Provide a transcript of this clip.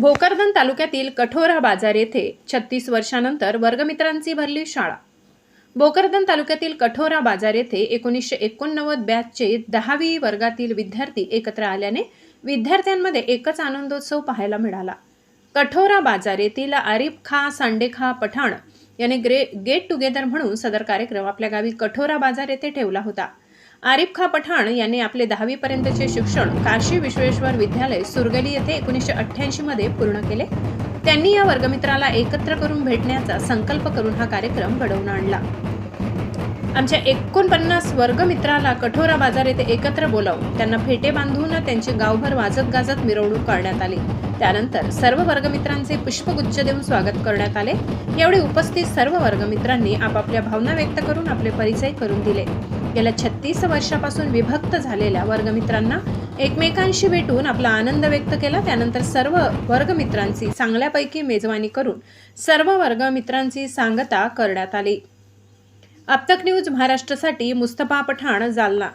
भोकरदन तालुक्यातील कठोरा बाजार येथे छत्तीस वर्षानंतर वर्गमित्रांची भरली शाळा. भोकरदन तालुक्यातील कठोरा बाजार येथे एकोणीसशे एकोणनव्वद बॅचचे दहावी वर्गातील विद्यार्थी एकत्र आल्याने विद्यार्थ्यांमध्ये एकच आनंदोत्सव पाहायला मिळाला. कठोरा बाजार येथील आरिफ खा सांडेखा पठाण याने ग्रे गेट टुगेदर म्हणून सदर कार्यक्रम आपल्या गावी कठोरा बाजार येथे ठेवला होता. आरिफ खा पठाण यांनी आपले दहावीपर्यंतचे शिक्षण काशी विश्वेश्वर विद्यालय सुरगली येथे एकोणीसशे अठ्ठ्याऐंशीमध्ये पूर्ण केले. त्यांनी या वर्गमित्राला एकत्र करून भेटण्याचा संकल्प करून हा कार्यक्रम घडवून आणला. आमच्या एकोणपन्नास वर्गमित्राला कठोरा बाजार येथे एकत्र बोलावून त्यांना फेटे बांधून त्यांची गावभर वाजत गाजत मिरवणूक करण्यात आली. त्यानंतर सर्व वर्गमित्रांचे पुष्पगुच्छ देऊन स्वागत करण्यात आले. यावेळी उपस्थित सर्व वर्गमित्रांनी आपापल्या भावना व्यक्त करून आपले परिचय करून दिले. गेल्या छत्तीस वर्षापासून विभक्त झालेल्या वर्गमित्रांना एकमेकांशी भेटून आपला आनंद व्यक्त केला. त्यानंतर सर्व वर्गमित्रांची चांगल्यापैकी मेजवानी करून सर्व वर्गमित्रांची सांगता करण्यात आली. अब तक न्यूज महाराष्ट्रासाठी मुस्तफा पठाण जालना.